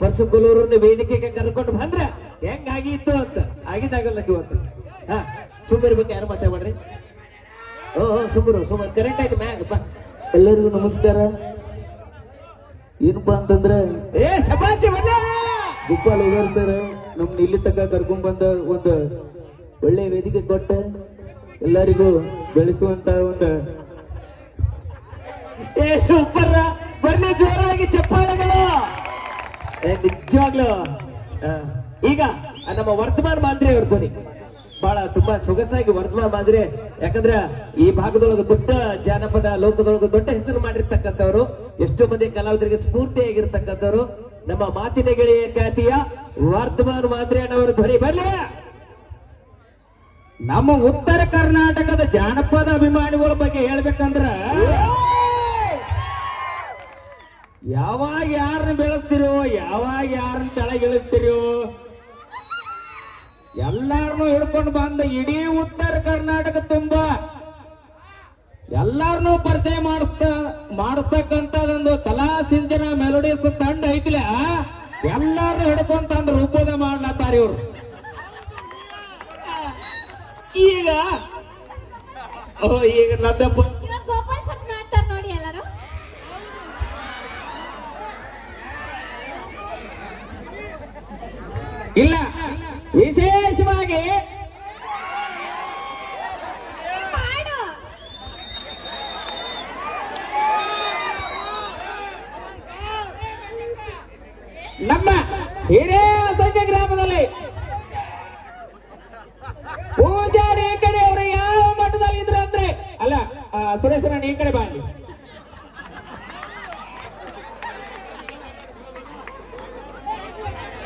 ಪರಸು ಗುಲೂರನ್ನ ವೇದಿಕೆಗೆ ಕರ್ಕೊಂಡು ಬಂದ್ರೆ ಹೆಂಗಾಗಿತ್ತು ಅಂತ. ಆಗಿದ್ದಾಗಲ್ಲ ಇವತ್ತು ಹಾ ಸುಮ್ಮನೆ ಯಾರು ಮಾತಾಡ್ರಿ ಓ ಸುಮ್ಮರು ಸುಮ್ಮರು. ಕರೆಕ್ಟ್ ಆಯ್ತು ಮ್ಯಾಗ ಎಲ್ಲರಿಗೂ ನಮಸ್ಕಾರ. ಏನಪ್ಪಾ ಅಂತಂದ್ರೆ, ಏ ಸಮಾಜ ಗೋಪಾಲ್ ಹೋಗಾರ್ ಸರ್ ನಮ್ ಇಲ್ಲಿ ತನಕ ಕರ್ಕೊಂಡ್ ಬಂದ ಒಂದು ಒಳ್ಳೆ ವೇದಿಕೆ ಕೊಟ್ಟ ಎಲ್ಲರಿಗೂ ಬೆಳೆಸುವಂತ ಒಂದು ಏ ಸೂಪರ್ ಬರ್ಲಿ ಜೋರಾಗಿ ಚಪ್ಪಾಳೆಗಳು ಏ ನಿಜವಾಗ್ಲು. ಈಗ ನಮ್ಮ ವರ್ತಮಾನ ಮಾಂದ್ರಿ ಅವ್ರ ಧ್ವನಿ. ಬಹಳ ತುಂಬಾ ಸೊಗಸಾಗಿ ವರ್ತಮಾನ ಮಾಂದ್ರಿ. ಯಾಕಂದ್ರೆ ಈ ಭಾಗದೊಳಗೆ ದೊಡ್ಡ ಜಾನಪದ ಲೋಕದೊಳಗೆ ದೊಡ್ಡ ಹೆಸರು ಮಾಡಿರ್ತಕ್ಕಂಥವ್ರು, ಎಷ್ಟೋ ಮಂದಿ ಕಲಾವಿದರಿಗೆ ಸ್ಫೂರ್ತಿಯಾಗಿರ್ತಕ್ಕಂಥವ್ರು. ನಮ್ಮ ಮಾತಿನ ಗೆಳೆಯ ಖ್ಯಾತಿಯ ವರ್ತಮಾನ ಮಾಂದ್ರಿ ಅನ್ನವರ ಧ್ವನಿ. ಬರ್ಲಿ! ನಮ್ಮ ಉತ್ತರ ಕರ್ನಾಟಕದ ಜಾನಪದ ಅಭಿಮಾನಿಗಳ ಬಗ್ಗೆ ಹೇಳ್ಬೇಕಂದ್ರ ಯಾವಾಗ ಯಾರನ್ನ ಬೆಳೆಸ್ತಿರೋ, ಯಾವಾಗ ಯಾರನ್ನ ತಳಗಿಳಿಸ್ತಿರೋ ಎಲ್ಲಾರನು ಹಿಡ್ಕೊಂಡು ಬಂದ ಇಡೀ ಉತ್ತರ ಕರ್ನಾಟಕ ತುಂಬಾ. ಎಲ್ಲಾರನು ಪರಿಚಯ ಮಾಡಿಸ್ತ ಮಾಡಿಸ್ತಕ್ಕಂಥದೊಂದು ಕಲಾ ಸಿಂಚನ ಮೆಲೋಡೀಸ್ ತಂಡ ಐತಿಲ್ಲ ಎಲ್ಲಾರನು ಹಿಡ್ಕೊಂಡ್ ತಂದ ರೂಪದ ಮಾಡ್ಲತ್ತಾರ ಇವ್ರು. ಈಗ, ಓ, ಈಗ ನಂದಪ್ಪ ಇಲ್ಲ ವಿಶೇಷವಾಗಿ ನಮ್ಮ ಹಿರೇ ಸಂಖ್ಯೆ ಗ್ರಾಮದಲ್ಲಿ ಪೂಜಾರಿ ಕಡೆ ಅವರು ಯಾವ ಮಟ್ಟದಲ್ಲಿ ಇದ್ರು ಅಂದ್ರೆ ಅಲ್ಲ ಸುರೇಶನ ಸುರೇಶ್ ನಾನು ಈ ಕಡೆ ಬನ್ನಿ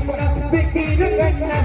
ಮಾಡು ಚಂದ್ರಕಾ